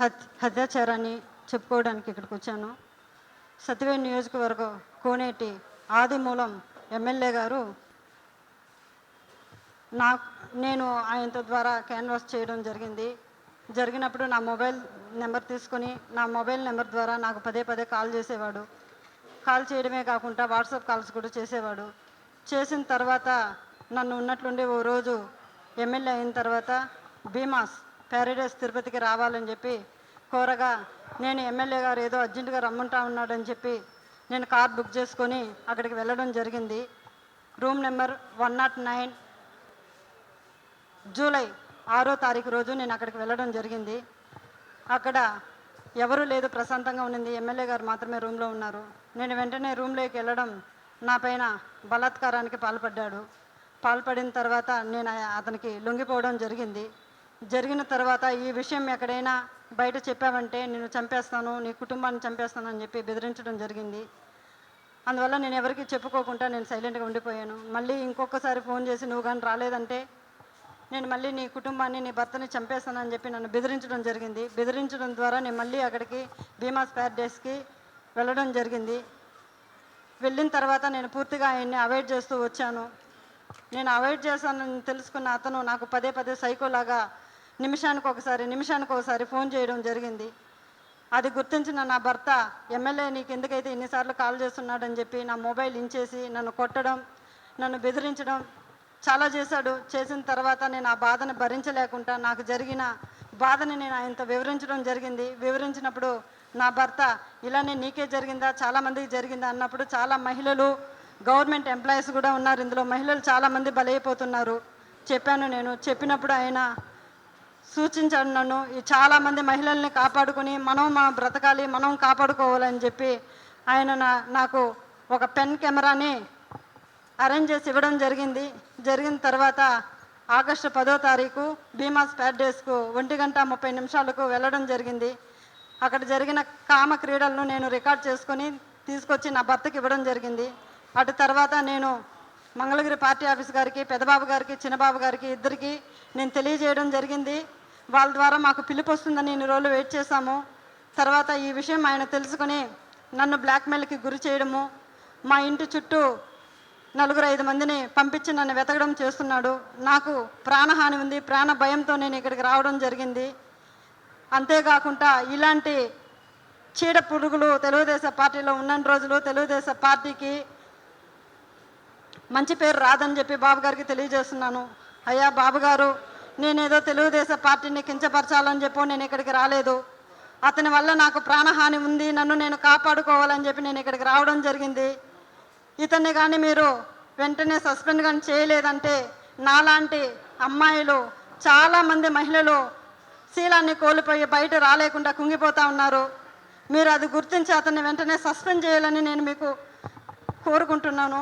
హత్యాచారాన్ని చెప్పుకోవడానికి ఇక్కడికి వచ్చాను. సత్యవేడి నియోజకవర్గం కోనేటి ఆదిమూలం ఎమ్మెల్యే గారు నా నేను ఆయనతో ద్వారా క్యాన్వాస్ చేయడం జరిగింది. జరిగినప్పుడు నా మొబైల్ నెంబర్ తీసుకొని నా మొబైల్ నెంబర్ ద్వారా నాకు పదే పదే కాల్ చేసేవాడు. కాల్ చేయడమే కాకుండా వాట్సాప్ కాల్స్ కూడా చేసేవాడు. చేసిన తర్వాత నన్ను ఉన్నట్లుండి ఓ రోజు ఎమ్మెల్యే అయిన తర్వాత భీమాస్ ప్యారడైస్ తిరుపతికి రావాలని చెప్పి కోరగా నేను ఎమ్మెల్యే గారు ఏదో అర్జెంటుగా రమ్మంటా ఉన్నాడని చెప్పి నేను కార్ బుక్ చేసుకొని అక్కడికి వెళ్ళడం జరిగింది. Room number one nought nine July ఆరో తారీఖు రోజు నేను అక్కడికి వెళ్ళడం జరిగింది. అక్కడ ఎవరు లేదు ప్రశాంతంగా ఉన్నింది. ఎమ్మెల్యే గారు మాత్రమే రూమ్లో ఉన్నారు. నేను వెంటనే రూమ్లోకి వెళ్ళడం నా పైన బలాత్కారానికి పాల్పడ్డాడు. పాల్పడిన తర్వాత నేను అతనికి లొంగిపోవడం జరిగింది. జరిగిన తర్వాత ఈ విషయం ఎక్కడైనా బయట చెప్పావంటే నేను చంపేస్తాను నీ కుటుంబాన్ని చంపేస్తాను అని చెప్పి బెదిరించడం జరిగింది. అందువల్ల నేను ఎవరికి చెప్పుకోకుండా నేను సైలెంట్గా ఉండిపోయాను. మళ్ళీ ఇంకొకసారి ఫోన్ చేసి నువ్వు కానీ రాలేదంటే నేను మళ్ళీ నీ కుటుంబాన్ని నీ భర్తని చంపేస్తానని చెప్పి నన్ను బెదిరించడం జరిగింది. బెదిరించడం ద్వారా నేను మళ్ళీ అక్కడికి భీమా స్పేర్ డేస్కి వెళ్ళడం జరిగింది. వెళ్ళిన తర్వాత నేను పూర్తిగా ఆయన్ని అవాయిడ్ చేస్తూ వచ్చాను. నేను అవాయిడ్ చేశానని తెలుసుకున్న అతను నాకు పదే పదే సైకోలాగా నిమిషానికి ఒకసారి నిమిషానికి ఒకసారి ఫోన్ చేయడం జరిగింది. అది గుర్తించిన నా భర్త ఎమ్మెల్యే నీకు ఎందుకైతే ఇన్నిసార్లు కాల్ చేస్తున్నాడని చెప్పి నా మొబైల్ ఇంచేసి నన్ను కొట్టడం నన్ను బెదిరించడం చాలా చేశాడు. చేసిన తర్వాత నేను ఆ బాధను భరించలేకుండా నాకు జరిగిన బాధని నేను ఆయనతో వివరించడం జరిగింది. వివరించినప్పుడు నా భర్త ఇలానే నీకే జరిగిందా? చాలామందికి జరిగిందా? అన్నప్పుడు చాలా మహిళలు గవర్నమెంట్ ఎంప్లాయీస్ కూడా ఉన్నారు. ఇందులో మహిళలు చాలామంది బలైపోతున్నారు. చెప్పాను నేను. చెప్పినప్పుడు ఆయన సూచించండి నన్ను ఈ చాలామంది మహిళల్ని కాపాడుకొని మనం మా బ్రతకాలి మనం కాపాడుకోవాలని చెప్పి ఆయన నా నాకు ఒక పెన్ కెమెరాని అరేంజ్ చేసి ఇవ్వడం జరిగింది. జరిగిన తర్వాత ఆగస్టు పదో తారీఖు భీమా స్పాట్ డేస్కు ఒంటి గంట ముప్పై నిమిషాలకు వెళ్ళడం జరిగింది. అక్కడ జరిగిన కామ క్రీడలను నేను రికార్డ్ చేసుకొని తీసుకొచ్చి నా భర్తకి ఇవ్వడం జరిగింది. అటు తర్వాత నేను మంగళగిరి పార్టీ ఆఫీస్ గారికి పెదబాబు గారికి చిన్నబాబు గారికి ఇద్దరికి నేను తెలియజేయడం జరిగింది. వాళ్ళ ద్వారా మాకు పిలుపు వస్తుందని ఇన్ని రోజులు వెయిట్ చేశాము. తర్వాత ఈ విషయం ఆయన తెలుసుకొని నన్ను బ్లాక్మెయిల్కి గురి చేయడము మా ఇంటి చుట్టూ నలుగురు ఐదు మందిని పంపించి నన్ను వెతకడం చేస్తున్నాడు. నాకు ప్రాణహాని ఉంది ప్రాణ భయంతో నేను ఇక్కడికి రావడం జరిగింది. అంతేకాకుండా ఇలాంటి చీడ పురుగులు తెలుగుదేశం పార్టీలో ఉన్న రోజులు తెలుగుదేశం పార్టీకి మంచి పేరు రాదని చెప్పి బాబు గారికి తెలియజేస్తున్నాను. అయ్యా బాబు గారు నేనేదో తెలుగుదేశం పార్టీని కించపరచాలని చెప్పి నేను ఇక్కడికి రాలేదు. అతని వల్ల నాకు ప్రాణహాని ఉంది నన్ను నేను కాపాడుకోవాలని చెప్పి నేను ఇక్కడికి రావడం జరిగింది. ఇతన్ని కానీ మీరు వెంటనే సస్పెండ్ కానీ చేయలేదంటే నాలాంటి అమ్మాయిలు చాలామంది మహిళలు శీలాన్ని కోల్పోయి బయట రాలేకుండా కుంగిపోతూ ఉన్నారు. మీరు అది గుర్తించి అతన్ని వెంటనే సస్పెండ్ చేయాలని నేను మీకు కోరుకుంటున్నాను.